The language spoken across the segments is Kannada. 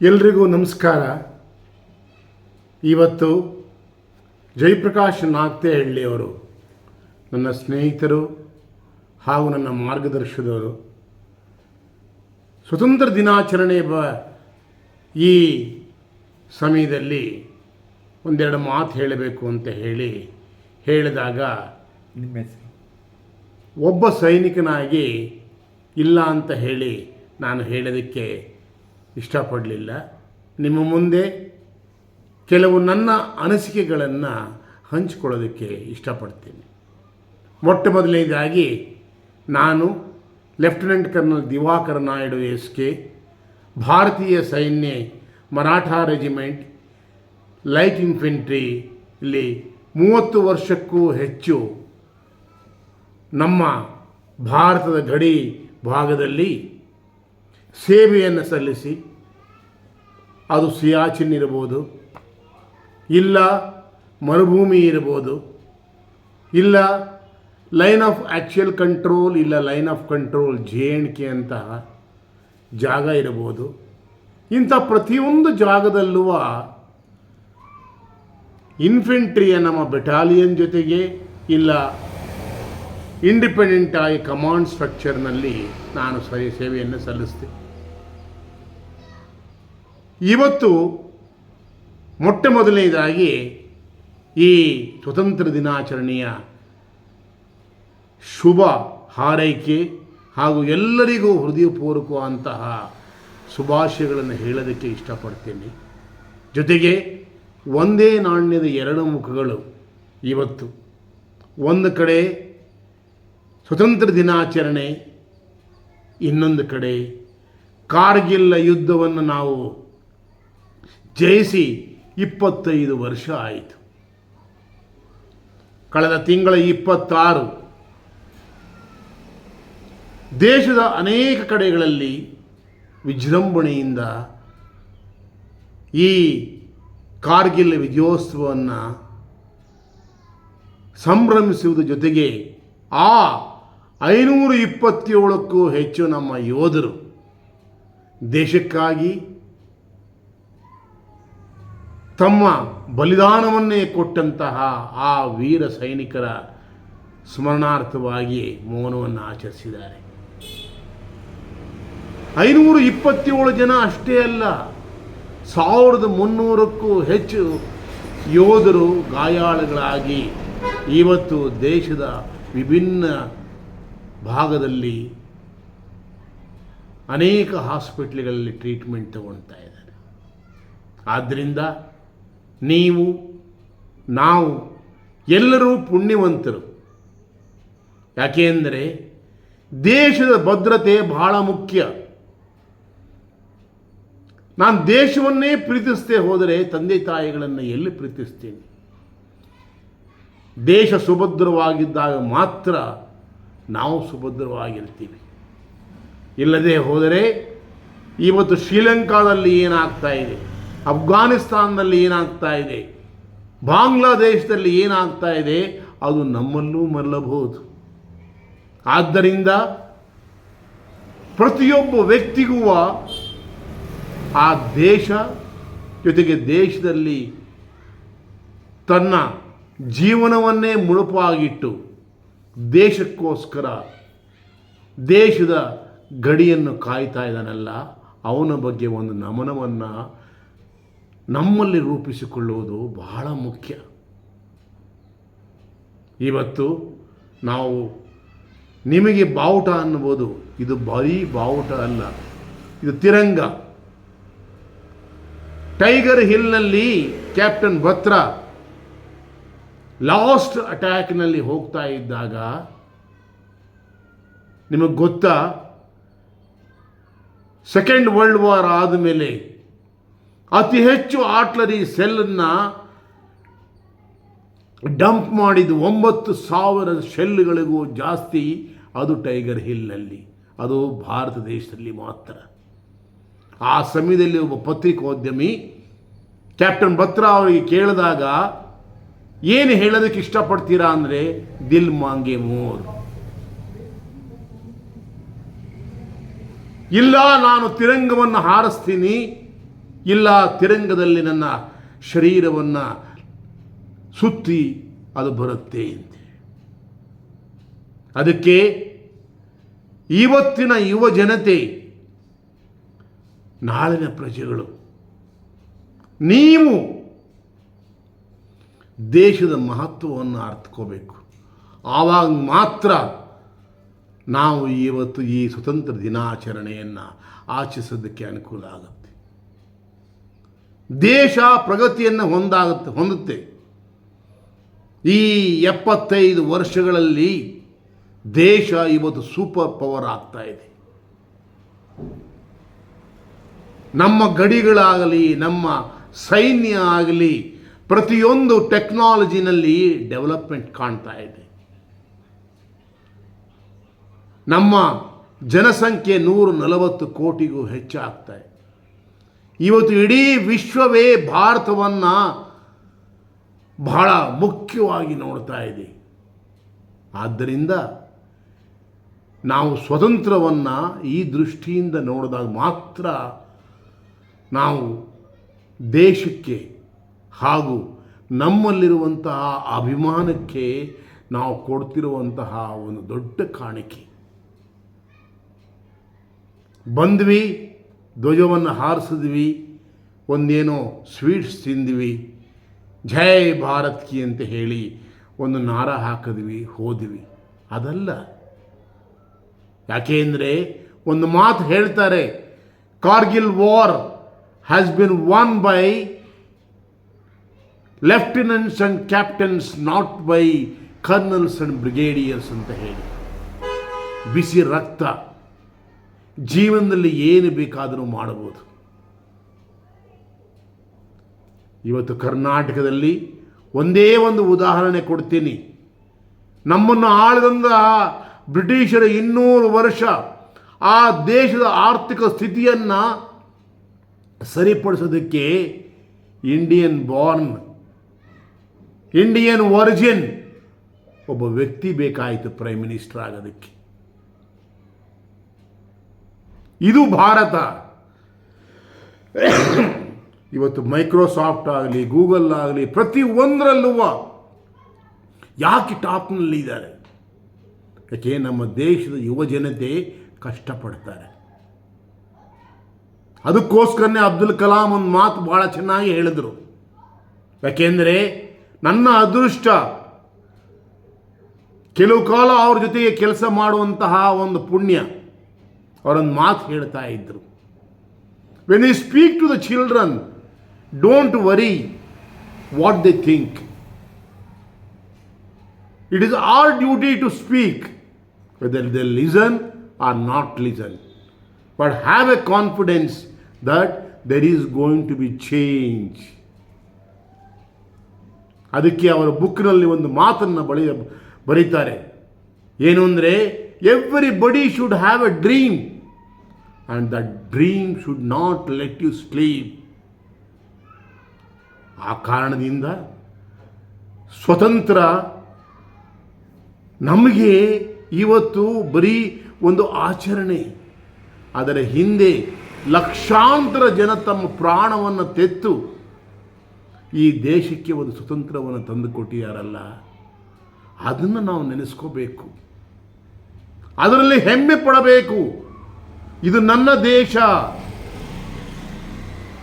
ಎಲ್ರಿಗೂ ನಮಸ್ಕಾರ. ಇವತ್ತು ಜಯಪ್ರಕಾಶ್ ನಾಗ್ತೇಹಳ್ಳಿಯವರು ನನ್ನ ಸ್ನೇಹಿತರು ಹಾಗೂ ನನ್ನ ಮಾರ್ಗದರ್ಶಕರು ಸ್ವತಂತ್ರ ದಿನಾಚರಣೆ ಬ ಈ ಸಮಯದಲ್ಲಿ ಒಂದೆರಡು ಮಾತು ಹೇಳಬೇಕು ಅಂತ ಹೇಳಿ ಹೇಳಿದಾಗ ಒಬ್ಬ ಸೈನಿಕನಾಗಿ ಇಲ್ಲ ಅಂತ ಹೇಳಿ ನಾನು ಹೇಳೋದಕ್ಕೆ ಇಷ್ಟಪಡಲಿಲ್ಲ. ನಿಮ್ಮ ಮುಂದೆ ಕೆಲವು ನನ್ನ ಅನಿಸಿಕೆಗಳನ್ನು ಹಂಚಿಕೊಳ್ಳೋದಕ್ಕೆ ಇಷ್ಟಪಡ್ತೀನಿ. ಮೊಟ್ಟ ಮೊದಲನೇದಾಗಿ ನಾನು lieutenant colonel Divakara Naidu S K ಭಾರತೀಯ ಸೈನ್ಯ ಮರಾಠ ರೆಜಿಮೆಂಟ್ ಲೈಟ್ ಇನ್ಫೆಂಟ್ರಿ ಇಲ್ಲಿ ಮೂವತ್ತು ವರ್ಷಕ್ಕೂ ಹೆಚ್ಚು ನಮ್ಮ ಭಾರತದ ಗಡಿ ಭಾಗದಲ್ಲಿ ಸೇವೆಯನ್ನು ಸಲ್ಲಿಸಿ ಅದು ಸಿಯಾಚಿನ್ ಇರ್ಬೋದು ಇಲ್ಲ ಮರುಭೂಮಿ ಇರ್ಬೋದು ಇಲ್ಲ ಲೈನ್ ಆಫ್ ಆ್ಯಕ್ಚುಯಲ್ ಕಂಟ್ರೋಲ್, ಇಲ್ಲ line of control J and K ಅಂತಹ ಜಾಗ ಇರ್ಬೋದು ಇಂಥ ಪ್ರತಿಯೊಂದು ಜಾಗದಲ್ಲೂ ಇನ್ಫೆಂಟ್ರಿಯ ನಮ್ಮ ಬೆಟಾಲಿಯನ್ ಜೊತೆಗೆ, ಇಲ್ಲ ಇಂಡಿಪೆಂಡೆಂಟ್ ಆಗಿ ಕಮಾಂಡ್ ಸ್ಟ್ರಕ್ಚರ್ನಲ್ಲಿ ನಾನು ಸರಿ ಸೇವೆಯನ್ನು ಸಲ್ಲಿಸ್ತೆ ಇವತ್ತು ಮೊಟ್ಟ ಮೊದಲನೇದಾಗಿ ಈ ಸ್ವತಂತ್ರ ದಿನಾಚರಣೆಯ ಶುಭ ಹಾರೈಕೆ ಹಾಗೂ ಎಲ್ಲರಿಗೂ ಹೃದಯಪೂರ್ವಕವಂತಹ ಶುಭಾಶಯಗಳನ್ನು ಹೇಳೋದಕ್ಕೆ ಇಷ್ಟಪಡ್ತೇನೆ. ಜೊತೆಗೆ ಒಂದೇ ನಾಣ್ಯದ ಎರಡು ಮುಖಗಳು ಇವತ್ತು. ಒಂದು ಕಡೆ ಸ್ವತಂತ್ರ ದಿನಾಚರಣೆ, ಇನ್ನೊಂದು ಕಡೆ ಕಾರ್ಗಿಲ್ಲ ಯುದ್ಧವನ್ನು ನಾವು ಜಯಿಸಿ ಇಪ್ಪತ್ತೈದು ವರ್ಷ ಆಯಿತು. ಕಳೆದ ತಿಂಗಳ ಇಪ್ಪತ್ತಾರು, ದೇಶದ ಅನೇಕ ಕಡೆಗಳಲ್ಲಿ ವಿಜೃಂಭಣೆಯಿಂದ ಈ ಕಾರ್ಗಿಲ್ ವಿಜಯೋತ್ಸವವನ್ನು ಸಂಭ್ರಮಿಸುವುದರ ಜೊತೆಗೆ ಆ ಐನೂರ ಇಪ್ಪತ್ತೇಳಕ್ಕೂ ಹೆಚ್ಚು ನಮ್ಮ ಯೋಧರು ದೇಶಕ್ಕಾಗಿ ತಮ್ಮ ಬಲಿದಾನವನ್ನೇ ಕೊಟ್ಟಂತಹ ಆ ವೀರ ಸೈನಿಕರ ಸ್ಮರಣಾರ್ಥವಾಗಿ ಮೌನವನ್ನು ಆಚರಿಸಿದ್ದಾರೆ. ಐನೂರ ಇಪ್ಪತ್ತೇಳು ಜನ ಅಷ್ಟೇ ಅಲ್ಲ, ಸಾವಿರದ ಮುನ್ನೂರಕ್ಕೂ ಹೆಚ್ಚು ಯೋಧರು ಗಾಯಾಳುಗಳಾಗಿ ಇವತ್ತು ದೇಶದ ವಿಭಿನ್ನ ಭಾಗದಲ್ಲಿ ಅನೇಕ ಹಾಸ್ಪಿಟ್ಲ್ಗಳಲ್ಲಿ ಟ್ರೀಟ್ಮೆಂಟ್ ತಗೊಳ್ತಾ ಇದ್ದಾರೆ. ಆದ್ದರಿಂದ ನೀವು, ನಾವು ಎಲ್ಲರೂ ಪುಣ್ಯವಂತರು. ಯಾಕೆಂದರೆ ದೇಶದ ಭದ್ರತೆ ಬಹಳ ಮುಖ್ಯ. ನಾನು ದೇಶವನ್ನೇ ಪ್ರೀತಿಸದೆ ಹೋದರೆ ತಂದೆ ತಾಯಿಗಳನ್ನು ಎಲ್ಲಿ ಪ್ರೀತಿಸ್ತೀನಿ? ದೇಶ ಸುಭದ್ರವಾಗಿದ್ದಾಗ ಮಾತ್ರ ನಾವು ಸುಭದ್ರವಾಗಿರ್ತೀವಿ. ಇಲ್ಲದೆ ಹೋದರೆ ಇವತ್ತು ಶ್ರೀಲಂಕಾದಲ್ಲಿ ಏನಾಗ್ತಾ ಇದೆ? ಅಫ್ಘಾನಿಸ್ತಾನದಲ್ಲಿ ಏನಾಗ್ತಾ ಇದೆ? ಬಾಂಗ್ಲಾದೇಶದಲ್ಲಿ ಏನಾಗ್ತಾ ಇದೆ? ಅದು ನಮ್ಮಲ್ಲೂ ಮರಲಬಹುದು ಆದ್ದರಿಂದ ಪ್ರತಿಯೊಬ್ಬ ವ್ಯಕ್ತಿಗೂ ಆ ದೇಶ ಜೊತೆಗೆ ದೇಶದಲ್ಲಿ ತನ್ನ ಜೀವನವನ್ನೇ ಮುಳುಪಾಗಿಟ್ಟು ದೇಶಕ್ಕೋಸ್ಕರ ದೇಶದ ಗಡಿಯನ್ನು ಕಾಯ್ತಾ ಇದ್ದಾನಲ್ಲ, ಅವನ ಬಗ್ಗೆ ಒಂದು ನಮನವನ್ನು ನಮ್ಮಲ್ಲಿ ರೂಪಿಸಿಕೊಳ್ಳುವುದು ಬಹಳ ಮುಖ್ಯ. ಇವತ್ತು ನಾವು ನಿಮಗೆ ಬಾವುಟ ಅನ್ನಬಹುದು ಇದು ಬರೀ ಬಾವುಟ ಅಲ್ಲ, ಇದು ತಿರಂಗ. ಟೈಗರ್ ಹಿಲ್ನಲ್ಲಿ ಕ್ಯಾಪ್ಟನ್ ಭತ್ರ ಲಾಸ್ಟ್ ಅಟ್ಯಾಕ್ನಲ್ಲಿ ಹೋಗ್ತಾ ಇದ್ದಾಗ ನಿಮಗೆ ಗೊತ್ತಾ, ಸೆಕೆಂಡ್ ವರ್ಲ್ಡ್ ವಾರ್ ಆದಮೇಲೆ ಅತಿ ಹೆಚ್ಚು ಆಟ್ಲರಿ ಸೆಲ್ಲನ್ನು ಡಂಪ್ ಮಾಡಿದ ಒಂಬತ್ತು ಸಾವಿರ ಶೆಲ್ಗಳಿಗೂ ಜಾಸ್ತಿ ಅದು ಟೈಗರ್ ಹಿಲ್ನಲ್ಲಿ. ಅದು ಭಾರತ ದೇಶದಲ್ಲಿ ಮಾತ್ರ. ಆ ಸಮಯದಲ್ಲಿ ಒಬ್ಬ ಪತ್ರಿಕೋದ್ಯಮಿ ಕ್ಯಾಪ್ಟನ್ ಬತ್ರಾ ಅವರಿಗೆ ಕೇಳಿದಾಗ, ಏನು ಹೇಳೋದಕ್ಕೆ ಇಷ್ಟಪಡ್ತೀರಾ? ಅಂದರೆ, ದಿಲ್ ಮಾಂಗೆ ಮೋರ್. ಇಲ್ಲ, ನಾನು ತಿರಂಗವನ್ನು ಹಾರಿಸ್ತೀನಿ. ಇಲ್ಲ ತಿರಂಗದಲ್ಲಿ ನನ್ನ ಶರೀರವನ್ನು ಸುತ್ತಿ ಅದು ಬರುತ್ತೆ ಅಂತೆ. ಅದಕ್ಕೆ ಇವತ್ತಿನ ಯುವ ಜನತೆ, ನಾಳಿನ ಪ್ರಜೆಗಳು, ನೀವು ದೇಶದ ಮಹತ್ವವನ್ನು ಅರ್ಥಕೋಬೇಕು. ಆವಾಗ ಮಾತ್ರ ನಾವು ಇವತ್ತು ಈ ಸ್ವತಂತ್ರ ದಿನಾಚರಣೆಯನ್ನು ಆಚರಿಸೋದಕ್ಕೆ ಅನುಕೂಲ ಆಗುತ್ತೆ. ದೇಶ ಪ್ರಗತಿಯನ್ನು ಹೊಂದಾಗುತ್ತೆ, ಹೊಂದುತ್ತೆ. ಈ ಎಪ್ಪತ್ತೈದು ವರ್ಷಗಳಲ್ಲಿ ದೇಶ ಇವತ್ತು ಸೂಪರ್ ಪವರ್ ಆಗ್ತಾ ಇದೆ. ನಮ್ಮ ಗಡಿಗಳಾಗಲಿ, ನಮ್ಮ ಸೈನ್ಯ ಆಗಲಿ, ಪ್ರತಿಯೊಂದು ಟೆಕ್ನಾಲಜಿನಲ್ಲಿ ಡೆವಲಪ್ಮೆಂಟ್ ಕಾಣ್ತಾ ಇದೆ. ನಮ್ಮ ಜನಸಂಖ್ಯೆ ನೂರು ನಲವತ್ತು ಕೋಟಿಗೂ ಹೆಚ್ಚಾಗ್ತಾ ಇದೆ. ಇವತ್ತು ಇಡೀ ವಿಶ್ವವೇ ಭಾರತವನ್ನು ಬಹಳ ಮುಖ್ಯವಾಗಿ ನೋಡ್ತಾ ಇದೆ. ಆದ್ದರಿಂದ ನಾವು ಸ್ವತಂತ್ರವನ್ನು ಈ ದೃಷ್ಟಿಯಿಂದ ನೋಡಿದಾಗ ಮಾತ್ರ ನಾವು ದೇಶಕ್ಕೆ ಹಾಗೂ ನಮ್ಮಲ್ಲಿರುವಂತಹ ಅಭಿಮಾನಕ್ಕೆ ನಾವು ಕೊಡ್ತಿರುವಂತಹ ಒಂದು ದೊಡ್ಡ ಕಾಣಿಕೆ. ಬಂದ್ವಿ. ಧ್ವಜವನ್ನು ಹಾರಿಸಿದ್ವಿ, ಒಂದೇನೋ ಸ್ವೀಟ್ಸ್ ತಿಂದ್ವಿ, ಜೈ ಭಾರತ್ ಕಿ ಅಂತ ಹೇಳಿ ಒಂದು ನಾರ ಹಾಕಿದ್ವಿ, ಹೋದ್ವಿ. ಅದಲ್ಲ, ಯಾಕೆಂದರೆ ಒಂದು ಮಾತು ಹೇಳ್ತಾರೆ, Kargil war has been won by lieutenants and captains not by colonels and brigadiers ಅಂತ ಹೇಳಿ. ಬಿಸಿ ರಕ್ತ. ಜೀವನದಲ್ಲಿ ಏನು ಬೇಕಾದರೂ ಮಾಡಬಹುದು. ಇವತ್ತು ಕರ್ನಾಟಕದಲ್ಲಿ ಒಂದೇ ಒಂದು ಉದಾಹರಣೆ ಕೊಡ್ತೀನಿ. ನಮ್ಮನ್ನು ಆಳಿದಂತಹ ಬ್ರಿಟಿಷರ ಇನ್ನೂರು ವರ್ಷ ಆ ದೇಶದ ಆರ್ಥಿಕ ಸ್ಥಿತಿಯನ್ನು ಸರಿಪಡಿಸೋದಕ್ಕೆ ಇಂಡಿಯನ್ ಬಾರ್ನ್ ಇಂಡಿಯನ್ ಒರಿಜಿನ್ ಒಬ್ಬ ವ್ಯಕ್ತಿ ಬೇಕಾಯಿತು ಪ್ರೈಮ್ ಮಿನಿಸ್ಟರ್ ಆಗೋದಕ್ಕೆ. ಇದು ಭಾರತ. ಇವತ್ತು ಮೈಕ್ರೋಸಾಫ್ಟ್ ಆಗಲಿ, ಗೂಗಲ್ ಆಗಲಿ, ಪ್ರತಿ ಒಂದರಲ್ಲೂ ಯಾಕೆ ಟಾಪ್ನಲ್ಲಿ ಇದ್ದಾರೆ? ಯಾಕೆ ನಮ್ಮ ದೇಶದ ಯುವ ಜನತೆ ಕಷ್ಟಪಡ್ತಾರೆ? ಅದಕ್ಕೋಸ್ಕರನೇ ಅಬ್ದುಲ್ ಕಲಾಂ ಒಂದು ಮಾತು ಭಾಳ ಚೆನ್ನಾಗಿ ಹೇಳಿದರು. ಯಾಕೆಂದರೆ ನನ್ನ ಅದೃಷ್ಟ ಕೆಲವು ಕಾಲ ಅವ್ರ ಜೊತೆಗೆ ಕೆಲಸ ಮಾಡುವಂತಹ ಒಂದು ಪುಣ್ಯ. ಅವರೊಂದು ಮಾತು ಹೇಳ್ತಾ ಇದ್ದರು when you speak to the children don't worry what they think it is our duty to speak whether they listen or not listen but have a confidence that there is going to be change ಅದಕ್ಕೆ ಅವರ ಬುಕ್ನಲ್ಲಿ ಒಂದು ಮಾತನ್ನು ಬಳಿ ಬರೀತಾರೆ. ಏನು ಅಂದರೆ everybody should have a dream and the dream should not let you sleep ಆ ಕಾರಣದಿಂದ ಸ್ವತಂತ್ರ ನಮಗೆ ಇವತ್ತು ಬರೀ ಒಂದು ಆಚರಣೆ. ಅದರ ಹಿಂದೆ ಲಕ್ಷಾಂತರ ಜನ ತಮ್ಮ ಪ್ರಾಣವನ್ನು ತೆತ್ತು ಈ ದೇಶಕ್ಕೆ ಒಂದು ಸ್ವತಂತ್ರವನ್ನು ತಂದುಕೊಟ್ಟಿಯಾರಲ್ಲ ಅದನ್ನು ನಾವು ನೆನೆಸ್ಕೋಬೇಕು. ಅದರಲ್ಲಿ ಹೆಮ್ಮೆ ಪಡಬೇಕು. ಇದು ನನ್ನ ದೇಶ.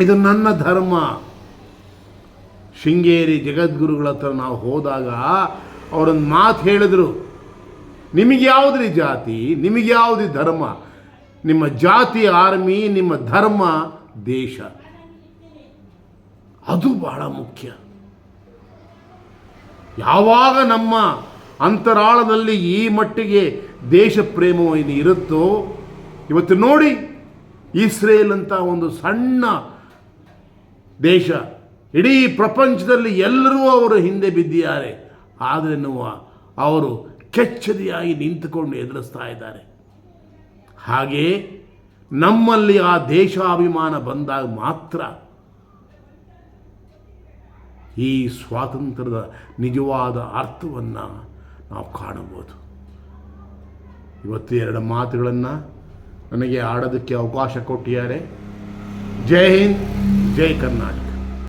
ಇದು ನನ್ನ ಧರ್ಮ. ಶೃಂಗೇರಿ ಜಗದ್ಗುರುಗಳ ಹತ್ರ ನಾವು ಹೋದಾಗ ಅವರೊಂದು ಮಾತು ಹೇಳಿದರು. ನಿಮಗೆ ಯಾವುದ್ರಿ ಜಾತಿ? ನಿಮಗೆ ಯಾವುದು ಧರ್ಮ? ನಿಮ್ಮ ಜಾತಿ, ಆರ್ಮಿ, ನಿಮ್ಮ ಧರ್ಮ, ದೇಶ. ಅದು ಬಹಳ ಮುಖ್ಯ. ಯಾವಾಗ ನಮ್ಮ ಅಂತರಾಳದಲ್ಲಿ ಈ ಮಟ್ಟಿಗೆ ದೇಶ ಪ್ರೇಮ ಇರುತ್ತೋ ಇವತ್ತು ನೋಡಿ ಇಸ್ರೇಲ್ ಅಂತ ಒಂದು ಸಣ್ಣ ದೇಶ. ಇಡೀ ಪ್ರಪಂಚದಲ್ಲಿ ಎಲ್ಲರೂ ಅವರು ಹಿಂದೆ ಬಿದ್ದಿದ್ದಾರೆ. ಆದರೆ ಅವರು ಕೆಚ್ಚದಿಯಾಗಿ ನಿಂತುಕೊಂಡು ಎದುರಿಸ್ತಾ ಇದ್ದಾರೆ. ಹಾಗೆ ನಮ್ಮಲ್ಲಿ ಆ ದೇಶಾಭಿಮಾನ ಬಂದಾಗ ಮಾತ್ರ ಈ ಸ್ವಾತಂತ್ರ್ಯದ ನಿಜವಾದ ಅರ್ಥವನ್ನು ನಾವು ಕಾಣಬಹುದು. ಇವತ್ತು ಎರಡು ಮಾತುಗಳನ್ನು ನನಗೆ ಆಡೋದಕ್ಕೆ ಅವಕಾಶ ಕೊಟ್ಟಿದ್ದಾರೆ. ಜೈ ಹಿಂದ್ ಜೈ ಕರ್ನಾಟಕ.